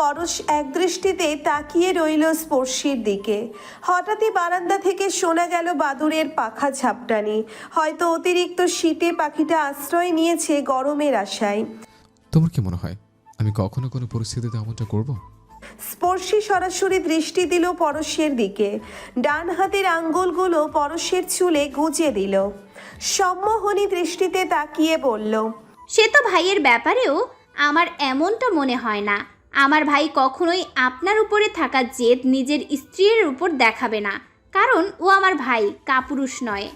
পরশ একদৃষ্টিতে তাকিয়ে রইল স্পর্শীর দিকে। হঠাৎই বারান্দা থেকে শোনা গেল বাদুরের পাখা ঝাপটানি। হয়তো অতিরিক্ত শীতে পাখিটা আশ্রয় নিয়েছে গরমের আশায়। তোমার কি মনে হয় আমি কখনো কোনো পরিস্থিতিতে এমনটা করব? স্পর্শী সরাসরি দৃষ্টি দিল পরশের দিকে। ডান হাতের আঙ্গুলগুলো পরশের চুলে গুজে দিল। সম্মোহনী দৃষ্টিতে তাকিয়ে বলল সে তো ভাইয়ের ব্যাপারেও আমার এমনটা মনে হয় না। আমার ভাই কখনোই আপনার উপরে থাকা জেদ নিজের স্ত্রীর উপর দেখাবে না কারণ ও আমার ভাই কাপুরুষ নয়।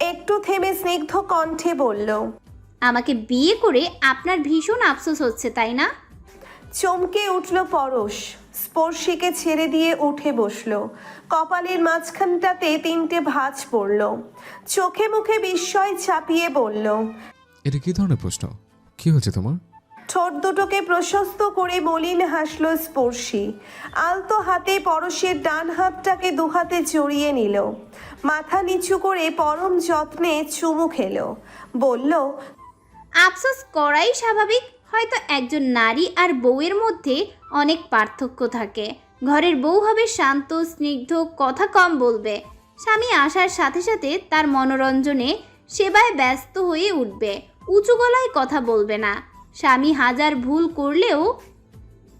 একটু থেমে স্নিগ্ধ কণ্ঠে বলল আমাকে বিয়ে করে আপনার ভীষণ আফসোস হচ্ছে তাই না? চমকে উঠল পরশ স্পর্শীকে ছেড়ে দিয়ে উঠে বসল। কপালের মাঝখানটাতে তিনটে ভাঁজ পড়ল। চোখে মুখে বিস্ময় চাপিয়ে বলল এটা কি ধরনের প্রশ্ন? কি হয়েছে তোমার? ঠোঁট দুটোকে প্রশস্ত করে মলিন হাসল স্পর্শী। আলতো হাতে পরশের ডান হাতটাকে দুহাতে জড়িয়ে নিল। মাথা নিচু করে পরম যত্নে চুমু খেলো। বলল, আফসোস করাই স্বাভাবিক। হয়তো একজন নারী আর বউয়ের মধ্যে অনেক পার্থক্য থাকে। ঘরের বউ হবে শান্ত, স্নিগ্ধ, কথা কম বলবে। স্বামী আসার সাথে সাথে তার মনোরঞ্জনে সেবায় ব্যস্ত হয়ে উঠবে। উঁচু গলায় কথা বলবে না। স্বামী হাজার ভুল করলেও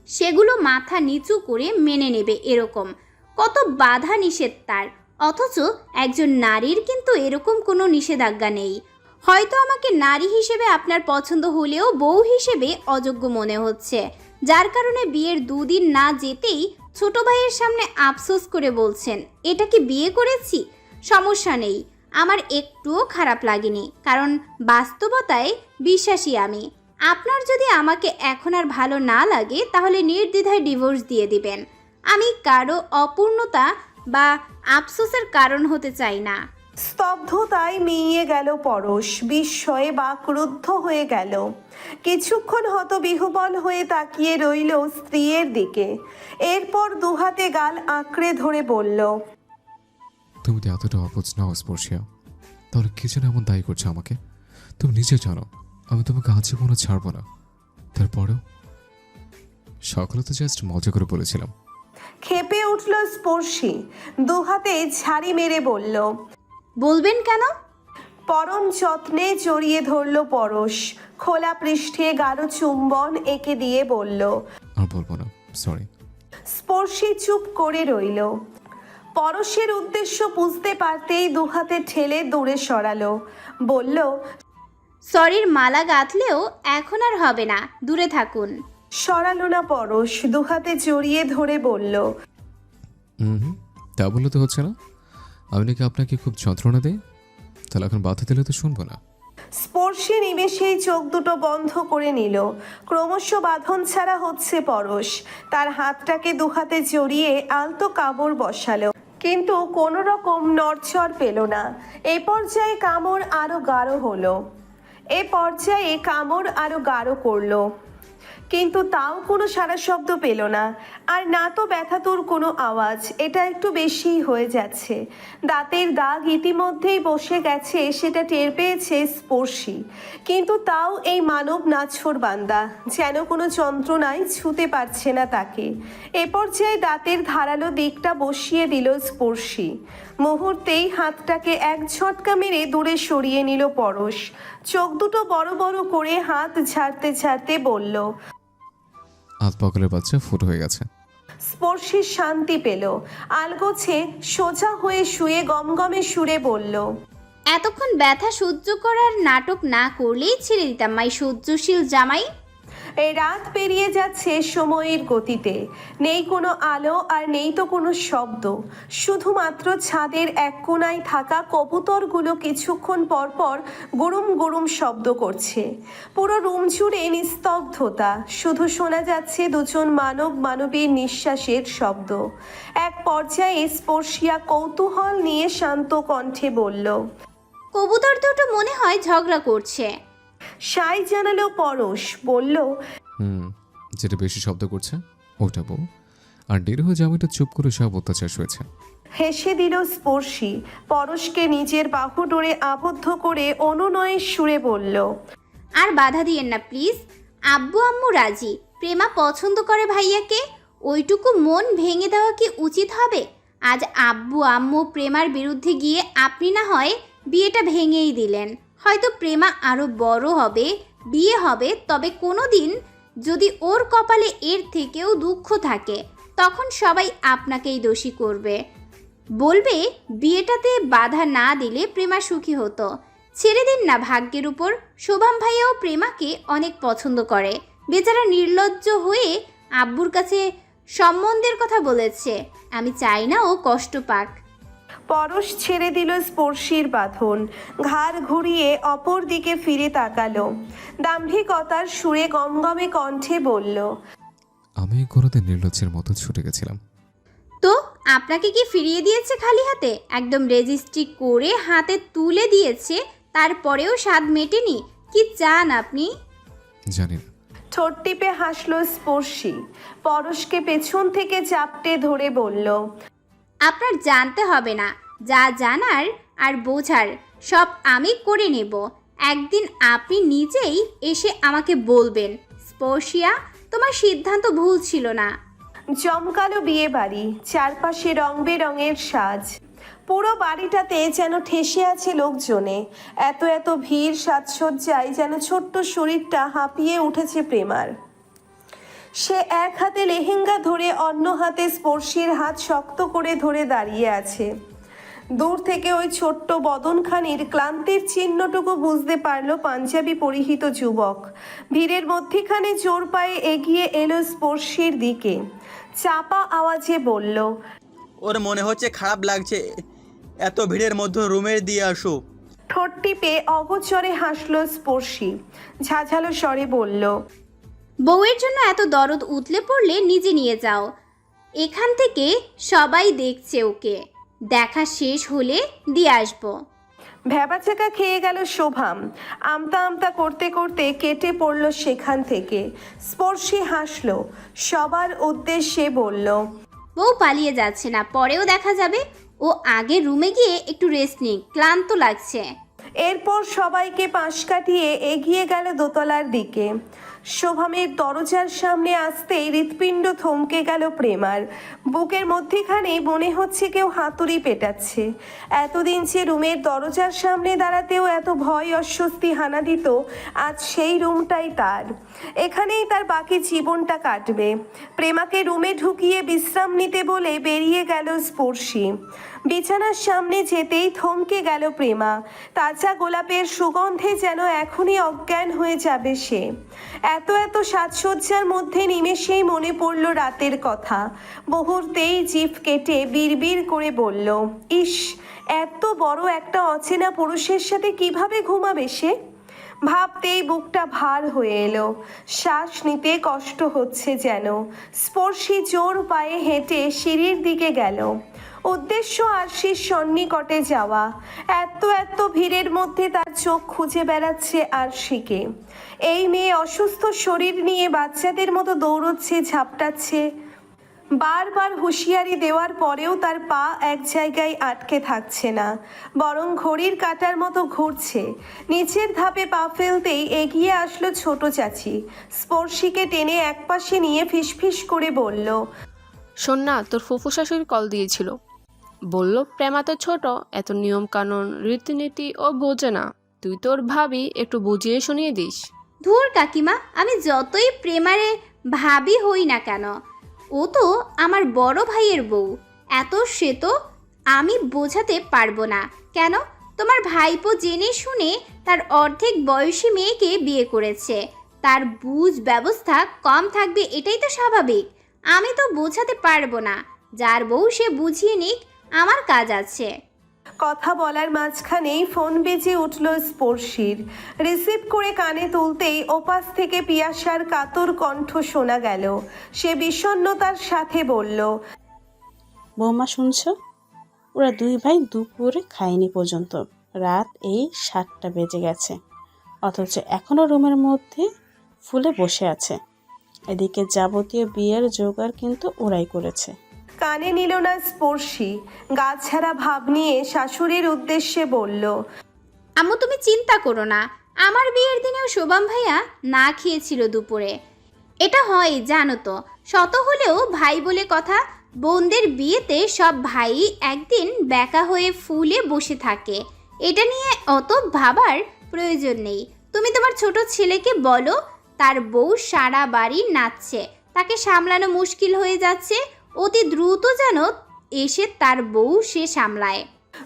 সেগুলো মাথা নিচু করে মেনে নেবে এরকম। কত বাধা নিষেধ তার। অথচ একজন নারীর কিন্তু এরকম কোনো নিষেধাজ্ঞা নেই। হয়তো আমাকে নারী হিসেবে আপনার পছন্দ হলেও বউ হিসেবে অযোগ্য মনে হচ্ছে। যার কারণে বিয়ের দুদিন না যেতেই ছোট ভাইয়ের সামনে আফসোস করে বলছেন, এটা কি বিয়ে করেছি? সমস্যা নেই। আমার একটুও খারাপ লাগেনি। কারণ বাস্তবতায় বিশ্বাসী আমি। আপনার যদি আমাকে এখন আর ভালো না লাগে তাহলে নির্দ্বিধায় ডিভোর্স দিয়ে দিবেন। আমি কারও অপূর্ণতা বা আফসোসের কারণ হতে চাই না। স্তব্ধতায় মিইয়ে গেল পরশ বিস্ময়ে বা ক্রুদ্ধ হয়ে গেল। কিছুক্ষণ হত বিহুবল হয়ে তাকিয়ে রইল স্ত্রীর দিকে। এরপর দুহাতে গাল আঁকড়ে ধরে বলল তুমি তো এতটা নাও স্পর্শিয়া তাহলে কি যেন এমন দায়ী করছে আমাকে? তুমি নিজে জানো। আমি তোমাকে আজীবনও ছাড়বো না। তারপরেও সকালে তো জাস্ট মজা করে বলেছিলাম। খেপে উঠল স্পর্শী। দুহাতে ঝাড়ি মেরে বলল বলবেন কেন? পরম যত্নে জড়িয়ে ধরল পরশ। খোলা পৃষ্ঠে গাঢ় চুম্বন এঁকে দিয়ে বলল আর বলব না সরি স্পর্শী চুপ করে রইল। পরশের উদ্দেশ্য বুঝতে পারতেই দুহাতে ঠেলে দূরে সরালো। বলল সরির মালা গাঁথলেও এখন আর হবে না। দূরে থাকুন। সরালো না পরশ দুহাতে জড়িয়ে ধরে বলল হুম তা বললে তো হচ্ছে না। আমি নাকি আপনাকে খুব যন্ত্রণা দেই? তাহলে এখন বাধা দিলে তো শুনব না। স্পর্শী নিমেষেই চোখ দুটো বন্ধ করে নিল। ক্রমশ বাঁধন ছাড়া হচ্ছে পরশ। তার হাতটাকে দুহাতে জড়িয়ে আলতো কামড় বসালো। কিন্তু কোনো রকম নড়চড় পেল না। এ পর্যায়ে কামড় আরও গাঢ় হলো। এ পর্যায়ে কামড় আরও গাঢ় করল। কিন্তু তাও কোনো সারা শব্দ পেল না। আর না তো ব্যথাতুর কোনো আওয়াজ, এটা একটু বেশিই হয়ে যাচ্ছে। দাঁতের দাগ ইতিমধ্যেই বসে গেছে, সেটা টের পেয়েছে স্পর্শী। কিন্তু তাও এই মানব নাছর বান্দা, যেন কোনো যন্ত্রণায় ছুতে পারছে না তাকে। এ পর্যায়ে দাঁতের ধারালো দিকটা বসিয়ে দিল স্পর্শী। মুহূর্তেই হাতটাকে এক ঝটকা মেরে দূরে সরিয়ে নিল পরশ। চোখ দুটো বড় বড় করে হাত ঝাড়তে ঝাড়তে বলল হাত পাগলের বাচ্চা ফুট হয়ে গেছে। স্পর্শী শান্তি পেল। আলগোছে সোজা হয়ে শুয়ে গমগমে সুরে বলল এতক্ষণ ব্যথা সহ্য করার নাটক না করলেই ছেড়ে দিতাম মাই সহ্যশীল জামাই। এই রাত পেরিয়ে যাচ্ছে সময়ের গতিতে। নেই কোনো আলো আর নেই তো কোনো শব্দ। শুধুমাত্র ছাদের এক কোনায় থাকা কবুতরগুলো কিছুক্ষণ পর পর গুরুম গুরুম শব্দ করছে। পুরো রুম জুড়ে নিস্তব্ধতা। শুধু শোনা যাচ্ছে দুজন মানব মানবীর নিঃশ্বাসের শব্দ। এক পর্যায়ে স্পর্শিয়া কৌতূহল নিয়ে শান্ত কণ্ঠে বলল, কবুতর দুটো মনে হয় ঝগড়া করছে। সাই জানালো পরশ বলল হুম যেটা বেশি শব্দ করছে ওটা বউ। আর দেরি হয়ে এটা চুপ করে সব অত্যাচার হয়েছে হেসে দিল স্পর্শী। পরশকে নিজের বাহু ডোরে আবদ্ধ করে অনুনয়ের সুরে বলল আর বাধা দিয়েন না প্লিজ। আব্বু আম্মু রাজি। প্রেমা পছন্দ করে ভাইয়াকে। ওইটুকু মন ভেঙে দেওয়া কি উচিত হবে? আজ আব্বু আম্মু প্রেমার বিরুদ্ধে গিয়ে আপনি না হয় বিয়েটা ভেঙেই দিলেন। হয়তো প্রেমা আরও বড় হবে, বিয়ে হবে, তবে কোনো দিন যদি ওর কপালে এর থেকেও দুঃখ থাকে, তখন সবাই আপনাকেই দোষী করবে। বলবে, বিয়েটাতে বাধা না দিলে প্রেমা সুখী হতো। ছেড়ে দিন না ভাগ্যের উপর। শোভাম ভাইয়াও প্রেমাকে অনেক পছন্দ করে। বেচারা নির্লজ্জ হয়ে আব্বুর কাছে সম্বন্ধের কথা বলেছে। আমি চাই না ও কষ্ট পাক। পরশ ছেড়ে দিল স্পর্শীর বাঁধন। ঘাড় ঘুরিয়ে অপর দিকে ফিরে তাকালো। দাম্ভিকতার সুরে গমগমে কণ্ঠে বলল আমি কোনোদিন নির্লজ্জের মতো ছুটে গেছিলাম। তো আপনাকে কি ফিরিয়ে দিয়েছে খালি হাতে? একদম রেজিস্ট্রি করে হাতে তুলে দিয়েছে তারপরেও স্বাদ মেটেনি। কি চান আপনি? জানি না। ঠোঁট টিপে হাসলো স্পর্শী। পরশকে পেছন থেকে চাপটে ধরে বলল আপনার জানতে হবে না। যা জানার আর বোঝার সব আমি করে নেব। একদিন আপনি নিজেই এসে আমাকে বলবেন, স্পর্শিয়া, তোমার সিদ্ধান্ত ভুল ছিল না। জমকালো বিয়ে বাড়ি চারপাশে রং বেরঙের সাজ। পুরো বাড়িটাতে যেন ঠেসে আছে লোকজনে। এত এত ভিড় সাজসজ্জায় যেন ছোট্ট শরীরটা হাঁপিয়ে উঠেছে প্রেমার। সে এক হাতে লেহেঙ্গা ধরে অন্য হাতে স্পর্শীর হাত শক্ত করে ধরে দাঁড়িয়ে আছে। দূর থেকে ওই ছোট্ট বদনখানির ক্লান্তির চিহ্নটুকু বুঝতে পারল পাঞ্জাবি পরিহিত যুবক। ভিড়ের মধ্যিখানে জোর পায়ে এগিয়ে এলো স্পর্শীর দিকে। চাপা আওয়াজে বলল ওর মনে হচ্ছে খারাপ লাগছে। এত ভিড়ের মধ্যে রুমের দিয়ে আসো। ঠোঁট টিপে অগোচরে হাসলো স্পর্শী। ঝাঝালো স্বরে বলল বউয়ের জন্য এত দরদ উতলে পড়লে নিজে নিয়ে যাও। এখান থেকে সবাই দেখছে ওকে। দেখা শেষ হলে দিয়ে আসব। ভ্যাবাচাকা খেয়ে গেল শোভাম। আমতা আমতা করতে করতে কেটে পড়ল সেখান থেকে। স্পর্শী হাসলো। সবার উদ্দেশ্যে বলল বউ পালিয়ে যাচ্ছে না পরেও দেখা যাবে। ও আগে রুমে গিয়ে একটু রেস্ট নিক ক্লান্ত লাগছে। এরপর সবাইকে পাশ কাটিয়ে এগিয়ে গেল দোতলার দিকে। শোভামের দরজার সামনে আসতেই হৃৎপিণ্ড থমকে গেল প্রেমার। বুকের মধ্যেখানে মনে হচ্ছে কেউ হাতুড়ি পেটাচ্ছে। এতদিন যে রুমের দরজার সামনে দাঁড়াতেও এত ভয় অস্বস্তি হানা দিত, আজ সেই রুমটাই তার। এখানেই তার বাকি জীবনটা কাটবে। প্রেমাকে রুমে ঢুকিয়ে বিশ্রাম নিতে বলে বেরিয়ে গেল স্পর্শী। বিছানার সামনে যেতেই থমকে গেল প্রেমা। তাজা গোলাপের সুগন্ধে যেন এখনই অজ্ঞান হয়ে যাবে সে। এত এত সাজসজ্জার মধ্যে নিমেষেই মনে পড়ল রাতের কথা। মুহূর্তেই জিভ কেটে বিড়বিড় করে বলল, ইস, এত বড় একটা অচেনা পুরুষের সাথে কীভাবে ঘুমাবে সে? ভাবতেই বুকটা ভার হয়ে এলো। শ্বাস নিতে কষ্ট হচ্ছে যেন। স্পর্শী জোর পায়ে হেঁটে সিঁড়ির দিকে গেল। উদ্দেশ্য আরশির সন্নিকটে যাওয়া। এত এত ভিড়ের মধ্যে তার চোখ খুঁজে বেড়াচ্ছে আরশিকে। এই মেয়ে অসুস্থ শরীর নিয়ে বাচ্চাদের মতো দৌড়চ্ছে, ঝাপটাচ্ছে। বারবার হুঁশিয়ারি দেওয়ার পরেও তার পা এক জায়গায় আটকে থাকছে না, বরং ঘড়ির কাটার মতো ঘুরছে। নিচের ধাপে পা ফেলতেই এগিয়ে আসলো ছোট চাচি। স্পর্শীকে টেনে একপাশে নিয়ে ফিসফিস করে বলল, শোন না, তোর ফুফু শাশুড়ি কল দিয়েছিল। বলল, প্রেমা তো ছোট, এত নিয়ম কানুন রীতিনীতি ও বোঝে না। তুই তোর ভাবি, একটু বুঝিয়ে শুনিয়ে দিস। ধুর কাকিমা, আমি যতই প্রেমারে ভাবি হই না কেন, ও তো আমার বড় ভাইয়ের বউ। এত সে তো আমি বোঝাতে পারব না। কেন? তোমার ভাইপো জেনে শুনে তার অর্ধেক বয়সী মেয়েকে বিয়ে করেছে। তার বুঝ ব্যবস্থা কম থাকবে, এটাই তো স্বাভাবিক। আমি তো বোঝাতে পারব না। যার বউ সে বুঝিয়ে নিক আমার কাজ আছে। কথা বলার মাঝখানেই ফোন বেজে উঠল স্পর্শীর। রিসিভ করে কানে তুলতেই ওপাশ থেকে পিয়াসার কাতর কণ্ঠ শোনা গেল। সে বিষণ্ণতার সাথে বলল বৌমা শুনছ? ওরা দুই ভাই দুপুরে খায়নি পর্যন্ত। রাত এই সাতটা বেজে গেছে। অথচ এখনও রুমের মধ্যে ফুলে বসে আছে। এদিকে যাবতীয় বিয়ের জোগাড় কিন্তু ওরাই করেছে। কানে নিল না স্পর্শী গাছছাড়া ভাব নিয়ে শাশুড়ির উদ্দেশ্যে বলল, আম্মু, তুমি চিন্তা করো না। আমার বিয়ের দিনেও শোভাম ভাইয়া না খেয়েছিল দুপুরে। এটা হয়, জানো তো, শত হলেও ভাই বলে কথা, বোনদের বিয়েতে সব ভাই একদিন বেকা হয়ে ফুলে বসে থাকে। এটা নিয়ে অত ভাবার প্রয়োজন নেই। তুমি তোমার ছোট ছেলেকে বলো, তার বউ সারা বাড়ি নাচছে, তাকে সামলানো মুশকিল হয়ে যাচ্ছে অতি দ্রুত যেন এসে তার বউ সে সামলায়।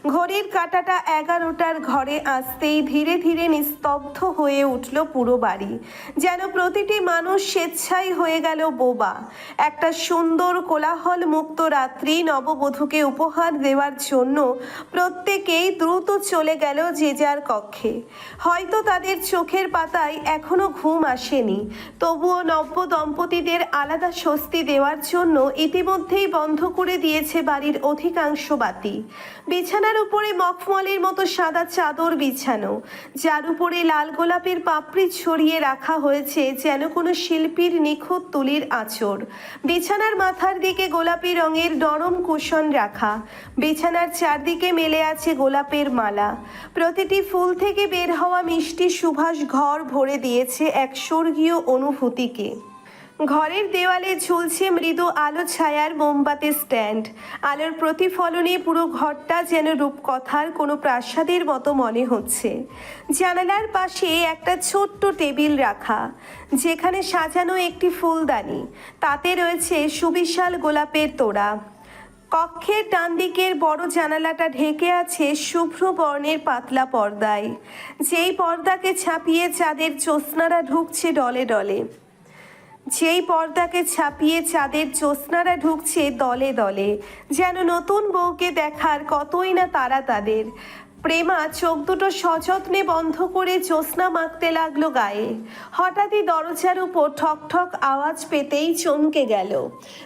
ঘড়ির কাঁটাটা এগারোটার ঘরে আসতেই ধীরে ধীরে নিস্তব্ধ হয়ে উঠল পুরো বাড়ি। যেন প্রতিটি মানুষ স্বেচ্ছাই হয়ে গেল বোবা। একটা সুন্দর কোলাহল মুক্ত রাত্রি নববধূকে উপহার দেওয়ার জন্য প্রত্যেকেই দ্রুত চলে গেল যে যার কক্ষে। হয়তো তাদের চোখের পাতায় এখনও ঘুম আসেনি। তবুও নব্য দম্পতিদের আলাদা স্বস্তি দেওয়ার জন্য ইতিমধ্যেই বন্ধ করে দিয়েছে বাড়ির অধিকাংশ বাতি। বিছানার উপরে মখমলের মতো সাদা চাদর বিছানো, যার উপরে লাল গোলাপের পাপড়ি ছড়িয়ে রাখা হয়েছে যেন কোনো শিল্পীর নিখুঁত তুলির আঁচড়। বিছানার মাথার দিকে গোলাপি রঙের নরম কুশন রাখা, বিছানার চারদিকে মেলে আছে গোলাপের মালা। প্রতিটি ফুল থেকে বের হওয়া মিষ্টি সুভাষ ঘর ভরে দিয়েছে এক স্বর্গীয় অনুভূতিকে। ঘরের দেওয়ালে ঝুলছে মৃদু আলো ছায়ার মোমবাতি স্ট্যান্ড। আলোর প্রতিফলনে পুরো ঘরটা যেন রূপকথার কোনো প্রাসাদের মতো মনে হচ্ছে। জানালার পাশে একটা ছোট্ট টেবিল রাখা, যেখানে সাজানো একটি ফুলদানি। তাতে রয়েছে সুবিশাল গোলাপের তোড়া। কক্ষের ডান দিকের বড় জানালাটা ঢেকে আছে শুভ্র বর্ণের পাতলা পর্দায়। যেই পর্দাকে ছাপিয়ে চাঁদের জ্যোৎস্নারা ঢুকছে ডলে ডলে। যেই পর্দাকে ছাপিয়ে চাঁদের জ্যোৎস্নারা ঢুকছে দলে দলে, যেন নতুন বউকে দেখার কতই না তারা তাদের। প্রেমা চোখ দুটো সযত্নে বন্ধ করে জ্যোৎস্না মাখতে লাগল গায়ে। হঠাৎই দরজার উপর ঠক ঠক আওয়াজ পেতেই চমকে গেল।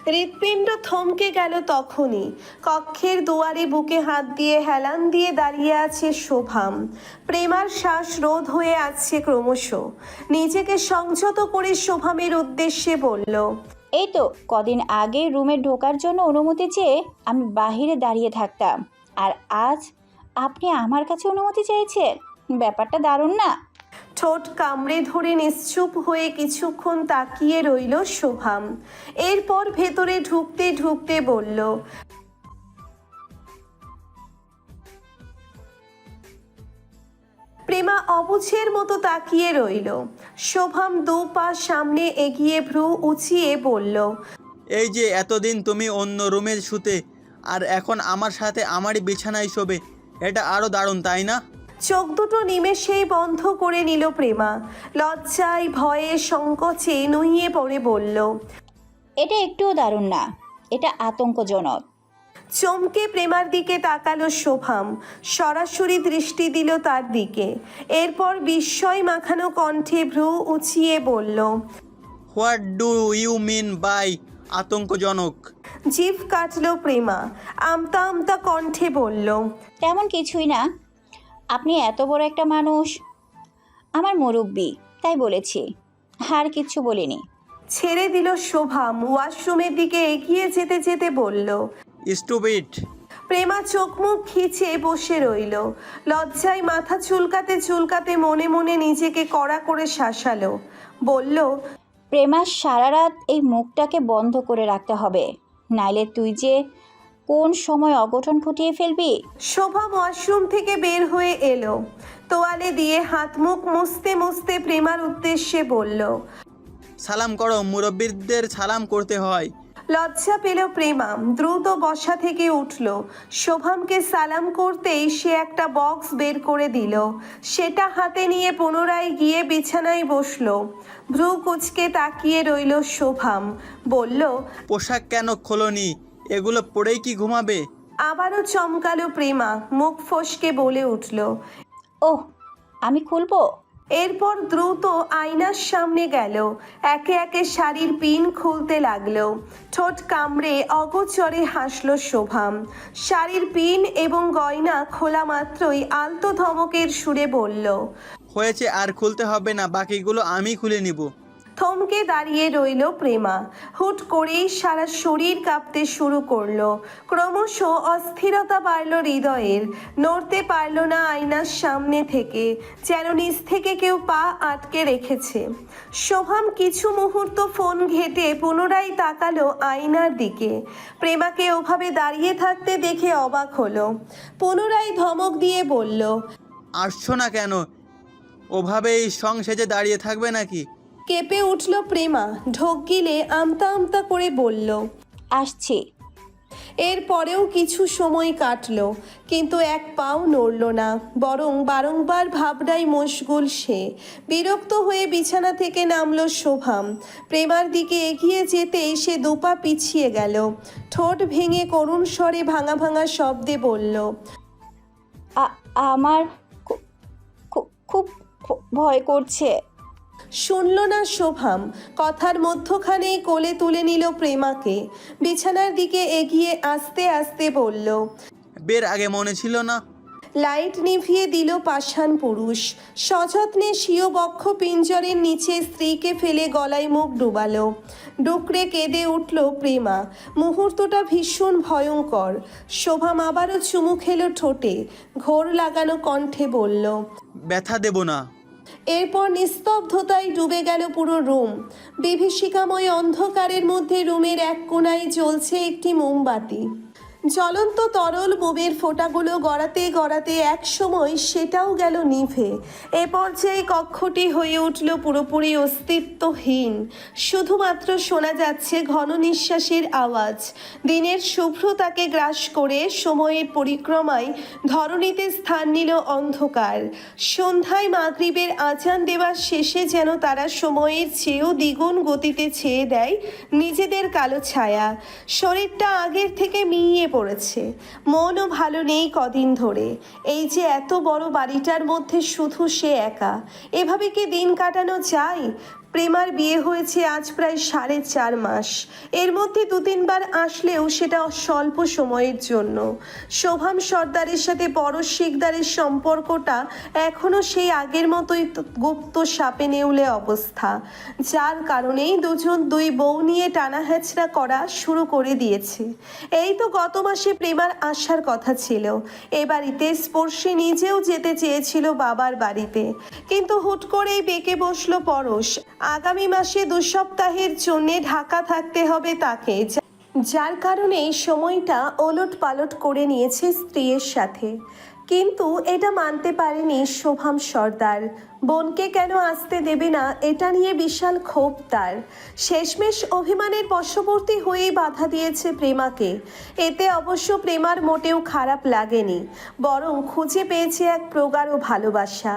হৃৎপিণ্ড থমকে গেল তখনই। কক্ষের দুয়ারে বুকে হাত দিয়ে হেলান দিয়ে দাঁড়িয়ে আছে শোভাম। প্রেমার শ্বাস রোধ হয়ে আসছে ক্রমশ। নিজেকে সংযত করে শোভামের উদ্দেশ্যে বলল, এই তো, কদিন আগে রুমে ঢোকার জন্য অনুমতি চেয়ে আমি বাহিরে দাঁড়িয়ে থাকতাম। আর আজ আপনি আমার কাছে অনুমতি চেয়েছেন। ব্যাপারটা দারুণ না। ঠোঁট কামড়ে ধরে নিশ্চুপ হয়ে কিছুক্ষণ তাকিয়ে রইল শোভাম। এরপর ভেতরে ঢুকতে ঢুকতে বলল প্রেমা অবুঝের মতো তাকিয়ে রইল। শোভাম দু পা সামনে এগিয়ে ভ্রু উঁচিয়ে বলল এই যে এতদিন তুমি অন্য রুমে শুতে আর এখন আমার সাথে আমারই বিছানায় শোবে এটা আরও দারুণ তাই না? চোখ দুটো নিমেষেই বন্ধ করে নিল প্রেমা। লজ্জায় ভয়ে সংকোচে নুইয়ে পড়ে বলল এটা একটুও দারুণ না এটা আতঙ্কজনক। চমকে প্রেমার দিকে তাকালো শোভাম। সরাসরি দৃষ্টি দিল তার দিকে। এরপর বিস্ময় মাখানো কণ্ঠে ভ্রু উঁচিয়ে বলল what do you mean by আতঙ্কজনক? জিভ কাটলো প্রেমা। আমতা আমতা কণ্ঠে বলল তেমন কিছুই না। আপনি এত বড় একটা মানুষ। আমার মুরব্বী তাই বলেছি। আর কিচ্ছু বলিনি। ছেড়ে দিল শোভাম ওয়াশরুমের দিকে এগিয়ে যেতে যেতে বলল স্টুপিড। প্রেমা চোখ মুখ খিচে বসে রইল। লজ্জায় মাথা চুলকাতে চুলকাতে মনে মনে নিজেকে কড়া করে শাসালো। বলল প্রেমা সারা রাত এই মুখটাকে বন্ধ করে রাখতে হবে। নাইলে তুই যে কোন সময় অঘটন ঘটিয়ে ফেলবি? শোভা ওয়াশরুম থেকে বের হয়ে এলো। তোয়ালে দিয়ে হাত মুখ মুছতে মুছতে প্রেমার উদ্দেশ্যে বলল সালাম করো মুরব্বীদের সালাম করতে হয়। লজ্জা পেল প্রেমা দ্রুত বসা থেকে উঠল। শোভামকে সালাম করতেই সে একটা বক্স বের করে দিল। সেটা হাতে নিয়ে পুনরায় গিয়ে বিছানায় বসল। ভ্রু কুচকে তাকিয়ে রইল শোভাম। বলল পোশাক কেন খোলনি? এগুলো পরেই কি ঘুমাবে? আবারও চমকালো প্রেমা মুখ ফসকে বলে উঠল। ওহ আমি খুলবো? এরপর দ্রুত আয়নার সামনে গেল। একে একে শাড়ির পিন খুলতে লাগল। ঠোঁট কামড়ে অগোচরে হাসল শোভাম। শাড়ির পিন এবং গয়না খোলা মাত্রই আলতো ধমকের সুরে বলল, হয়েছে, আর খুলতে হবে না, বাকিগুলো আমি খুলে নিব। থমকে দাঁড়িয়ে রইল প্রেমা। হুট করেই সারা শরীর কাঁপতে শুরু করল। ক্রমশ অস্থিরতা বাড়ল হৃদয়ের। নড়তে পারল না আয়নার সামনে থেকে, যেন নিচ থেকে কেউ পা আটকে রেখেছে। শোভাম কিছু মুহূর্ত ফোন ঘেটে পুনরায় তাকালো আয়নার দিকে। প্রেমাকে ওভাবে দাঁড়িয়ে থাকতে দেখে অবাক হলো। পুনরায় ধমক দিয়ে বলল, আসছো না কেন? ওভাবেই সং সেজে দাঁড়িয়ে থাকবে নাকি? কেঁপে উঠল প্রেমা। ঢোক গিলে আমতা আমতা করে বলল, আসছি। এরপরেও কিছু সময় কাটলো, কিন্তু এক পাও নড়ল না, বরং বারংবার ভাবনায় মশগুল সে। বিরক্ত হয়ে বিছানা থেকে নামল শোভাম। প্রেমার দিকে এগিয়ে যেতেই সে দুপা পিছিয়ে গেল। ঠোঁট ভেঙে করুণ স্বরে ভাঙা ভাঙা শব্দে বলল আমার খুব ভয় করছে। শুনল না শোভাম কথার মধ্যখানেই কোলে তুলে নিল প্রেমাকে। বিছানার দিকে এগিয়ে আস্তে আস্তে বলল বের আগে মনে ছিল না। লাইট নিভিয়ে দিল পাষাণ পুরুষ। সযত্নে স্বীয় বক্ষ পিঞ্জরের নিচে স্ত্রীকে ফেলে গলায় মুখ ডুবালো। ডুকরে কেঁদে উঠল প্রেমা। মুহূর্তটা ভীষণ ভয়ঙ্কর। শোভাম আবারও চুমু খেলো ঠোঁটে। ঘোর লাগানো কণ্ঠে বলল ব্যথা দেব না। এরপর নিস্তব্ধতায় ডুবে গেল পুরো রুম। বিভীষিকাময় অন্ধকারের মধ্যে রুমের এক কোনায় জ্বলছে একটি মোমবাতি। জ্বলন্ত তরল মোমের ফোঁটাগুলো গড়াতে গড়াতে এক সময় সেটাও গেল নিভে। এ পর্যায়ে কক্ষটি হয়ে উঠল পুরোপুরি অস্তিত্বহীন। শুধুমাত্র শোনা যাচ্ছে ঘন নিঃশ্বাসের আওয়াজ। দিনের শুভ্রতাকে গ্রাস করে সময়ের পরিক্রমায় ধরণীতে স্থান নিল অন্ধকার। সন্ধ্যায় মাগরিবের আচান দেওয়ার শেষে যেন তারা সময়ের চেয়েও দ্বিগুণ গতিতে ছেয়ে দেয় নিজেদের কালো ছায়া। শরীরটা আগের থেকে মিইয়ে পড়েছে মনও ভালো নেই কদিন ধরে। এই যে এত বড় বাড়িটার মধ্যে শুধু সে একা। এভাবে কি দিন কাটানো যায়? প্রেমার বিয়ে হয়েছে আজ প্রায় সাড়ে চার মাস। এর মধ্যে দু তিনবার আসলেও সেটা স্বল্প সময়ের জন্য। শোভাম সর্দারের সাথে পরশ শিকদারের সম্পর্কটা এখনও সেই আগের মতোই গুপ্ত সাপে নেউলে অবস্থা। যার কারণেই দুজন দুই বউ নিয়ে টানা হেঁচড়া করা শুরু করে দিয়েছে। এই তো গত মাসে প্রেমার আসার কথা ছিল। এ বাড়িতে স্পর্শে নিজেও যেতে চেয়েছিল বাবার বাড়িতে। কিন্তু হুট করেই বেঁকে বসল পরশ। আগামী মাসে দু সপ্তাহের জন্য ঢাকা থাকতে হবে তাকে যার কারণে সময়টা ওলট পালট করে নিয়েছে স্ত্রীর সাথে। কিন্তু এটা মানতে পারেনি শোভাম সর্দার। বোনকে কেন আসতে দেবে না, এটা নিয়ে বিশাল ক্ষোভ তার। শেষমেশ অভিমানের বশবর্তী হয়েই বাধা দিয়েছে প্রেমাকে। এতে অবশ্য প্রেমার মোটেও খারাপ লাগেনি, বরং খুঁজে পেয়েছে এক প্রগাঢ় ভালোবাসা।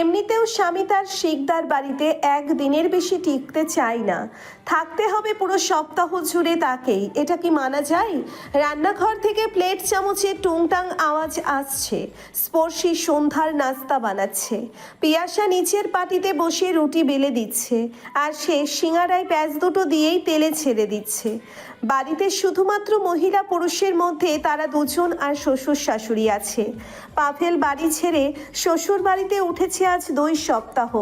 এমনিতেও স্বামী তার শিকদার বাড়িতে একদিনের বেশি টিকতে চায় না। থাকতে হবে পুরো সপ্তাহ জুড়ে তাকেই, এটা কি মানা যায়? রান্নাঘর থেকে প্লেট চামচের টুংটাং আওয়াজ আসছে, স্পর্শী সন্ধ্যার নাস্তা বানাচ্ছে। পিয়াসা নিচের পাটিতে বসে রুটি বেলে দিচ্ছে আর সে সিঙারায় প্যাঁচ দুটো দিয়েই তেলে ছেড়ে দিচ্ছে। বাড়িতে শুধুমাত্র মহিলা পুরুষের মধ্যে তারা দুজন আর শ্বশুর শাশুড়ি আছে। পাভেল বাড়ি ছেড়ে শ্বশুর বাড়িতে উঠেছে আজ দুই সপ্তাহ।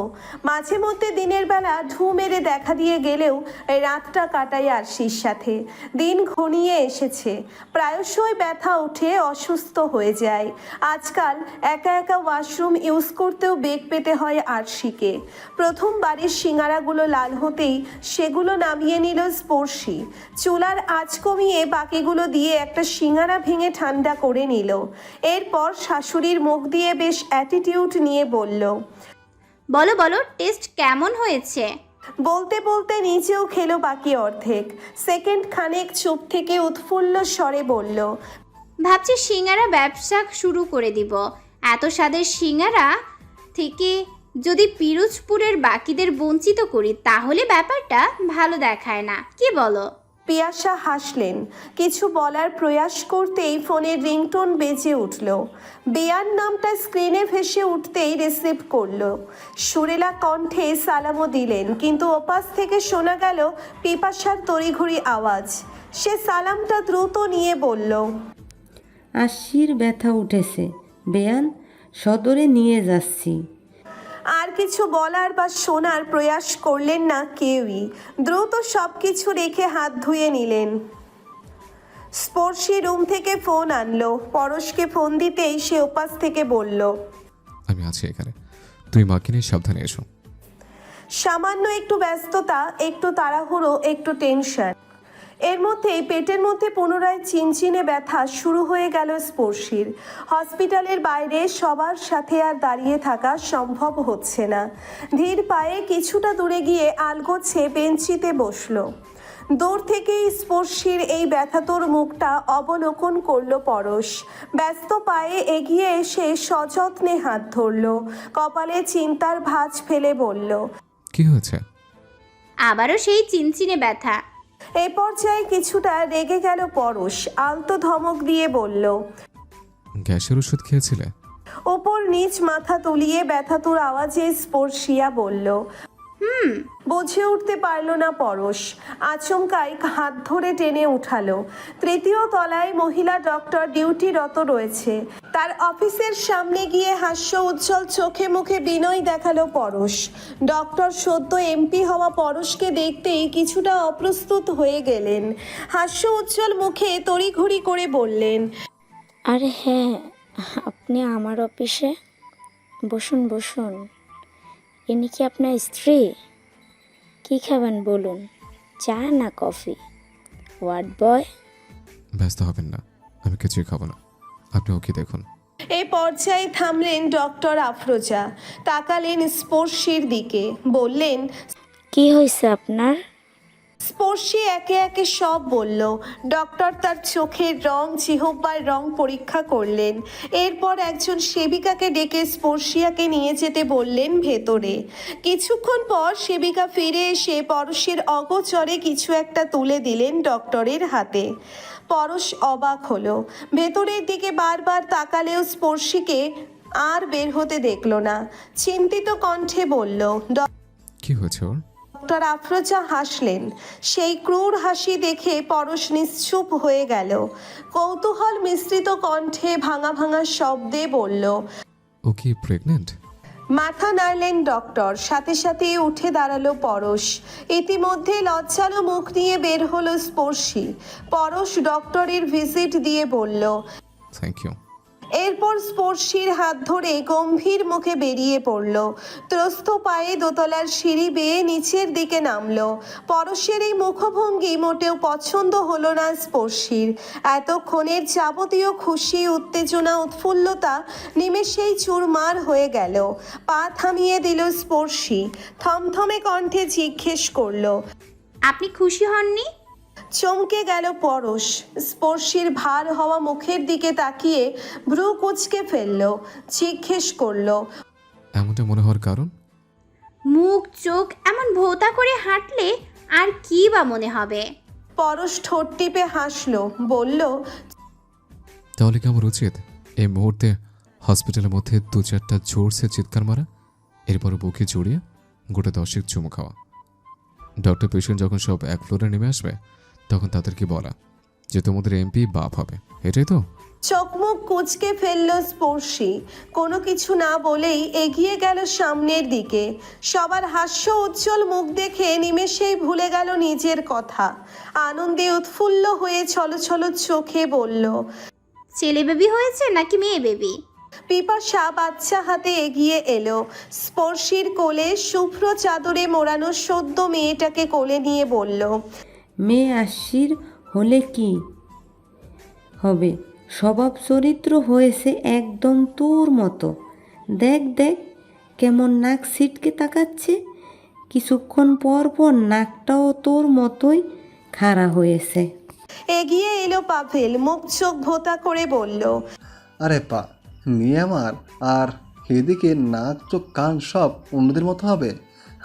মাঝে মধ্যে দিনের বেলা ঢু মেরে দেখা দিয়ে গেলেও রাতটা কাটায় আরশির সাথে। দিন ঘনিয়ে এসেছে। প্রায়শই ব্যথা উঠে অসুস্থ হয়ে যায়। আজকাল একা একা ওয়াশরুম ইউজ করতেও বেগ পেতে হয় আরশিকে। প্রথম বাড়ির সিঙ্গারাগুলো লাল হতেই সেগুলো নামিয়ে নিল স্পর্শী। চুলার আঁচ কমিয়ে বাকিগুলো দিয়ে একটা সিঙ্গারা ভেঙে ঠান্ডা করে নিল। এরপর শাশুড়ির মুখ দিয়ে বেশ অ্যাটিটিউড নিয়ে বলল বলো বলো টেস্ট কেমন হয়েছে? বলতে বলতে নিচেও খেলো বাকি অর্ধেক। সেকেন্ড খানেক চুপ থেকে উৎফুল্ল স্বরে বলল ভাবছি সিঙ্গারা ব্যবসা শুরু করে দিব। এত স্বাদের সিঙ্গারা থেকে যদি পিরোজপুরের বাকিদের বঞ্চিত করি তাহলে ব্যাপারটা ভালো দেখায় না। কি বলো? পিয়াসা হাসলেন। কিছু বলার প্রয়াস করতেই ফোনের রিংটোন বেজে উঠল। বেয়ার নামটা স্ক্রিনে ভেসে উঠতেই রিসিভ করল। সুরেলা কণ্ঠে সালামও দিলেন কিন্তু ওপাশ থেকে শোনা গেল পিপাসার তড়িঘড়ি আওয়াজ। সে সালামটা দ্রুত নিয়ে বলল আশির ব্যথা উঠেছে। বেয়ান সদরে নিয়ে যাচ্ছি। আর কিছু বলার বা শোনার প্রয়াস করলেন না কেউই। দ্রুত সব কিছু রেখে হাত ধুয়ে নিলেন। স্পর্শী রুম থেকে ফোন আনলো। পরশকে ফোন দিতেই সে উপাস থেকে বলল আমি আছি এখানে। তুমি মাকে নিয়ে সাবধানে এসো। সামান্য একটু ব্যস্ততা একটু তাড়াহুড়ো একটু টেনশন এর মধ্যেই পেটের মধ্যে পুনরায় চিনচিনে ব্যথা শুরু হয়ে গেল স্পর্শীর। হসপিটালের বাইরে সবার সাথে আর দাঁড়িয়ে থাকা সম্ভব হচ্ছে না। ধীর পায়ে কিছুটা দূরে গিয়ে আলগোছে বেঞ্চিতে বসল। দূর থেকেই স্পর্শীর এই ব্যথাতোর মুখটা অবলোকন করল পরশ। ব্যস্ত পায়ে এগিয়ে এসে সযত্নে হাত ধরলো কপালে চিন্তার ভাঁজ ফেলে বলল কি হয়েছে? আবারও সেই চিনচিনে ব্যথা। এ পর্যায়ে কিছুটা রেগে গেল পরশ আলতো ধমক দিয়ে বলল গ্যাসের ওষুধ খেয়েছিলে? ওপর নিচ মাথা তুলিয়ে ব্যথাতুর আওয়াজে স্পর্শিয়া বলল হুম, বুঝে উঠতে পারল না পরশ। আচমকাই হাত ধরে টেনে উঠালো। তৃতীয় তলায় মহিলা ডক্টর ডিউটিরত রয়েছে। তার অফিসের সামনে গিয়ে হাস্য উজ্জ্বল চোখে মুখে বিনয় দেখাল পরশ। ডক্টর সদ্য এমপি হওয়া পরশকে দেখতেই কিছুটা অপ্রস্তুত হয়ে গেলেন। হাস্য উজ্জ্বল মুখে তড়িঘড়ি করে বললেন, আরে হ্যাঁ আপনি আমার অফিসে? বসুন বসুন। ইনি কি আপনার স্ত্রী? কি খাবেন বলুন? চা না কফি? Ward boy? ব্যস্ত হবেন না আমি কিছুই খাব না। আপনি ওকে দেখুন। এই পর্যায়ে থামলেন ডক্টর আফরোজা। তাকালেন স্পর্শীর দিকে বললেন কি হয়েছে আপনার? স্পর্শী একে একে সব বলল, ডক্টর তার চোখের রং জিহ্বার রং পরীক্ষা করলেন। এরপর একজন সেবিকাকে ডেকে স্পর্শিয়াকে নিয়ে যেতে বললেন ভেতরে। কিছুক্ষণ পর সেবিকা ফিরে এসে পরশের অগোচরে কিছু একটা তুলে দিলেন ডক্টরের হাতে। পরশ অবাক হলো। ভেতরের দিকে বারবার তাকালেও স্পর্শীকে আর বের হতে দেখল না। চিন্তিত কণ্ঠে বলল কি হয়েছে ওর? ডক্টর আফরোজা হাসলেন। সেই ক্রূর হাসি দেখে পরশ নিশ্চুপ হয়ে গেল। কৌতূহল মিশ্রিত কণ্ঠে ভাঙা ভাঙা শব্দে বলল ও কি প্রেগনেন্ট মাথা নাড়লেন ডক্টর সাথে সাথে উঠে দাঁড়াল পরশ। ইতিমধ্যে লজ্জালো মুখ নিয়ে বের হলো স্পর্শী। পরশ ডক্টরের ভিজিট দিয়ে বলল থ্যাংক ইউ এরপর স্পর্শীর হাত ধরে গম্ভীর মুখে বেরিয়ে পড়ল। ত্রস্ত পায়ে দোতলার সিঁড়ি বেয়ে নিচের দিকে নামলো। পরশের এই মুখভঙ্গি মোটেও পছন্দ হলো না স্পর্শীর। এতক্ষণের যাবতীয় খুশি, উত্তেজনা, উৎফুল্লতা নিমেষেই চুরমার হয়ে গেল। পা থামিয়ে দিল স্পর্শী। থমথমে কণ্ঠে জিজ্ঞেস করল, আপনি খুশি হননি? চমকে গেল পরশ। স্পর্শীর ভার হওয়া মুখের দিকে তাকিয়ে ভ্রু কুচকে ফেলল জিজ্ঞেস করল এমনটা মনে হওয়ার কারণ? মুখ চোখ এমন ভোতা করে হাঁটলে আর কি বা মনে হবে? পরশ ঠোঁট টিপে হাসলো বলল তাহলে কি আমার উচিত এই মুহূর্তে হসপিটালের মধ্যে দু চারটা জোরসে চিৎকার মারা এরপর বুকে জড়িয়ে গোটা দশেক চুমু খাওয়া? ডক্টর পেশেন্ট যখন সব এক ফ্লোরে নেমে আসবে তখন তাদেরকে বলা যে তোমাদের এমপি বাপ হবে। এটাই তো? চোখ মুখ কুচকে ফেলল স্পর্শী। কোনো কিছু না বলেই এগিয়ে গেল সামনের দিকে। সবার হাস্য উজ্জ্বল মুখ দেখে নিমেষেই ভুলে গেল নিজের কথা। আনন্দে উৎফুল্ল হয়ে ছলছল চোখে বলল ছেলে বেবি হয়েছে নাকি মেয়ে বেবি? পিপাসা বাচ্চা হাতে এগিয়ে এলো। স্পর্শীর কোলে শুভ্র চাদরে মোড়ানো সদ্য মেয়েটাকে কোলে নিয়ে বলল মেয়ে আশির হলে কি হবে? স্বভাব চরিত্র হয়েছে একদম তোর মতো। দেখ দেখ কেমন নাক সিটকে তাকাচ্ছে। কিছুক্ষণ পর পর নাকটাও তোর মতোই খাড়া হয়েছে। এগিয়ে এলো পাভেল মুখ চোখ ভোতা করে বলল আরে পা মেয়ে আমার আর এদিকে নাক চোখ কান সব অন্যদের মতো হবে।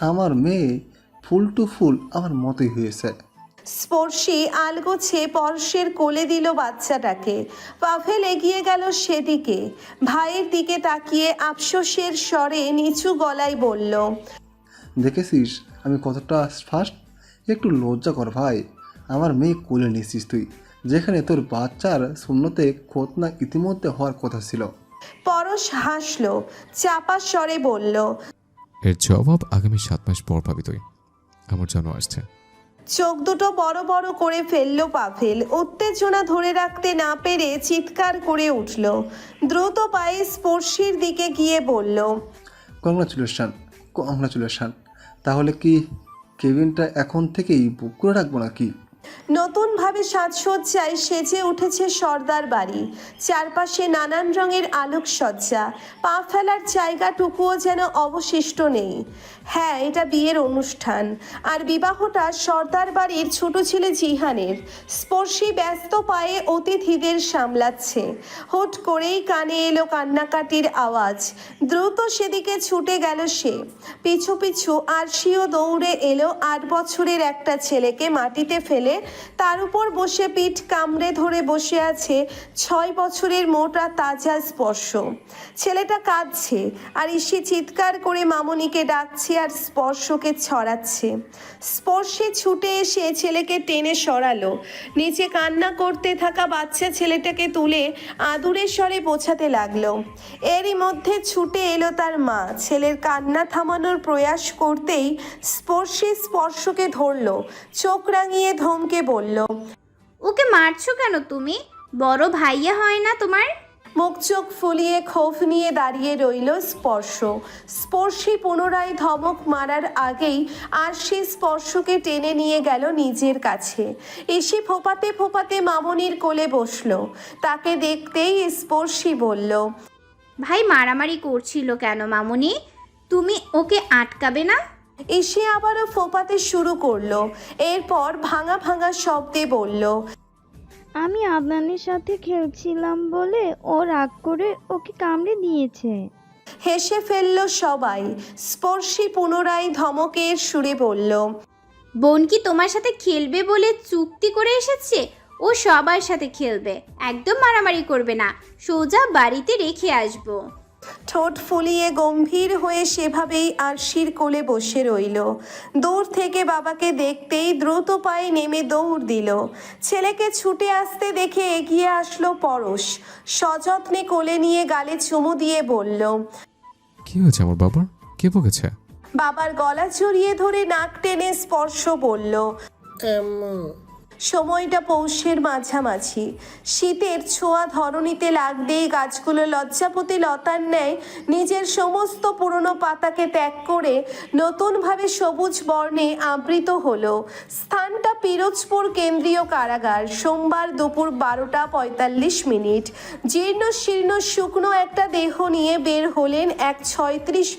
আমার মেয়ে ফুল টু ফুল আমার মতোই হয়েছে। স্পর্শী আলগোছে পরশের কোলে দিল বাচ্চাটাকে। পাভেল এগিয়ে গেল সেদিকে। ভাইয়ের দিকে তাকিয়ে আফসোসের স্বরে নিচু গলায় বলল দেখেছিস আমি কতটা ফার্স্ট একটু লজ্জা কর ভাই। আমার মেয়ে কোলে নিয়েছিস তুই। যেখানে তোর বাচ্চার শূন্যতে খতনা ইতিমধ্যে হওয়ার কথা ছিল। পরশ হাসল চাপা স্বরে বলল এর জবাব আগামী সাত মাস পর পাবি তুই। আমার জন্য আসছে। চোখ দুটো বড় বড় করে ফেলল পাফেল উত্তেজনা ধরে রাখতে না পেরে চিৎকার করে উঠল। দ্রুত পায়ে স্পর্শীর দিকে গিয়ে বলল, কংগ্রাচুলেশন কংগ্রাচুলেশন। তাহলে কি কেবিনটা এখন থেকেই বুক করে রাখব নাকি? নতুনভাবে সাজসজ্জায় সেজে উঠেছে সর্দার বাড়ি। চারপাশে নানান রঙের আলোকসজ্জা। পা ফেলার জায়গাটুকুও যেন অবশিষ্ট নেই। হ্যাঁ এটা বিয়ের অনুষ্ঠান। আর বিবাহটা সর্দার বাড়ির ছোট ছেলে জিহানের। স্পর্শী ব্যস্ত পায়ে অতিথিদের সামলাচ্ছে। হুট করেই কানে এলো কান্নাকাটির আওয়াজ। দ্রুত সেদিকে ছুটে গেল সে। পিছু পিছু আরশিও দৌড়ে এলো আট বছরের একটা ছেলেকে মাটিতে ফেলে তার উপর বসে পিঠ কামড়ে ধরে বসে আছে ছয় বছরের মোটা তাজা স্পর্শ। ছেলেটা কাঁদছে আর ইসে চিৎকার করে মামনিকে ডাকছে আর স্পর্শকে ছড়াচ্ছে। স্পর্শে ছুটে এসে ছেলেকে টেনে সরালো। নিচে কান্না করতে থাকা বাচ্চা ছেলেটাকে তুলে আদুরে স্বরে বোঝাতে লাগল। এরই মধ্যে ছুটে এলো তার মা। ছেলের কান্না থামানোর প্রয়াস করতেই স্পর্শে স্পর্শকে ধরলো। চোখ রাঙিয়ে ধমকে বলল? ওকে মারছো কেন তুমি? বড় ভাইয়া হয় না তোমার? মুখ চোখ ফুলিয়ে ক্ষোভ নিয়ে দাঁড়িয়ে রইল স্পর্শ। স্পর্শী পুনরায় ধমক মারার আগেই আর সে স্পর্শকে টেনে নিয়ে গেল নিজের কাছে। এসে ফোপাতে ফোপাতে মামনির কোলে বসল। তাকে দেখতেই স্পর্শী বলল ভাই মারামারি করছিল কেন মামুনি? তুমি ওকে আটকাবে না? এসে আবারও ফোপাতে শুরু করল। এরপর ভাঙা ভাঙা শব্দে বলল আমি আদনানের সাথে খেলছিলাম বলে ও রাগ করে ওকে কামড়ে দিয়েছে। হেসে ফেলল সবাই। স্পর্শী পুনরায় ধমকের সুরে বলল বোন কি তোমার সাথে খেলবে বলে চুক্তি করে এসেছে? ও সবার সাথে খেলবে একদম মারামারি করবে না। সোজা বাড়িতে রেখে আসব। ঠোঁট ফুলিয়ে গম্ভীর হয়ে সেভাবেই আরশির কোলে বসে রইল। দূর থেকে বাবাকে দেখতেই দ্রুত পায়ে নেমে দৌড় দিল। ছেলেকে ছুটে আসতে দেখে এগিয়ে আসলো পরশ। সযত্নে কোলে নিয়ে গালে চুমু দিয়ে বলল কি হয়েছে আমার বাবার কে বকেছে? বাবার গলা জড়িয়ে ধরে নাক টেনে স্পর্শ বলল সময়টা পৌষের মাঝামাঝি। শীতের ছোঁয়া ধরণীতে লাগতেই গাছগুলো লজ্জাপতি লতার ন্যায় নিজের সমস্ত পুরনো পাতাকে ত্যাগ করে নতুনভাবে সবুজ বর্ণে আবৃত হলো। স্থানটা পিরোজপুর কেন্দ্রীয় কারাগার, সোমবার দুপুর বারোটা পঁয়তাল্লিশ মিনিট। জীর্ণ শীর্ণ শুকনো একটা দেহ নিয়ে বের হলেন এক ছয়ত্রিশ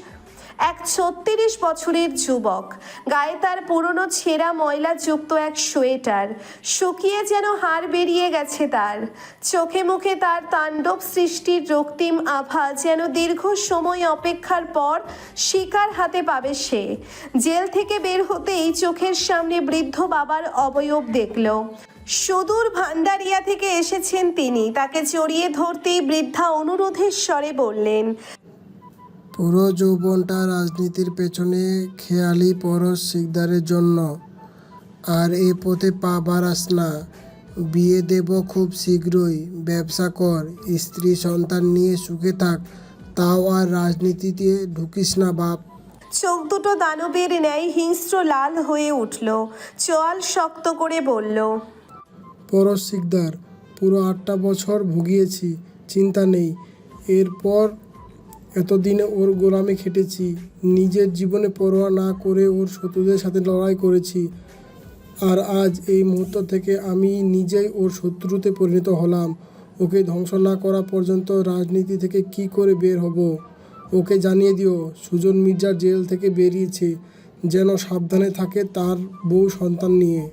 এক ছত্রিশ বছরের যুবক। গায়ে তার পুরনো ছেঁড়া ময়লা যুক্ত এক সোয়েটার। শুকিয়ে যেন হাড় বেরিয়ে গেছে তার। চোখে মুখে তার তাণ্ডব সৃষ্টির রক্তিম আভা যেন দীর্ঘ সময় অপেক্ষার পর শিকার হাতে পাবে সে। জেল থেকে বের হতেই চোখের সামনে বৃদ্ধ বাবার অবয়ব দেখল। সুদূর ভান্ডারিয়া থেকে এসেছেন তিনি। তাকে জড়িয়ে ধরতেই বৃদ্ধা অনুরোধের স্বরে বললেন পুরো যৌবনটা রাজনীতির পেছনে খেয়ালি পরশ শিকদারের জন্য। আর এ পথে পা বাড়াস না। বিয়ে দেব খুব শীঘ্রই। ব্যবসা কর। স্ত্রী সন্তান নিয়ে সুখে থাক। তাও আর রাজনীতিতে ঢুকিস না বাপ। চোখ দুটো দানবের ন্যায় হিংস্র লাল হয়ে উঠল। চোয়াল শক্ত করে বলল পরশ শিকদার পুরো আটটা বছর ভুগিয়েছি। চিন্তা নেই। এরপর এতদিনে ওর গোলামে খেটেছি, নিজের জীবনে পরোয়া না করে ওর শত্রুদের সাথে লড়াই করেছি। আর আজ এই মুহূর্ত থেকে আমি নিজেই ওর শত্রুতে পরিণত হলাম। ওকে ধ্বংস না করা পর্যন্ত রাজনীতি থেকে কি করে বের হব? ওকে জানিয়ে দিও, সুজন মির্জা জেল থেকে বেরিয়েছে। যেন সাবধানে থাকে তার বউ সন্তান নিয়ে।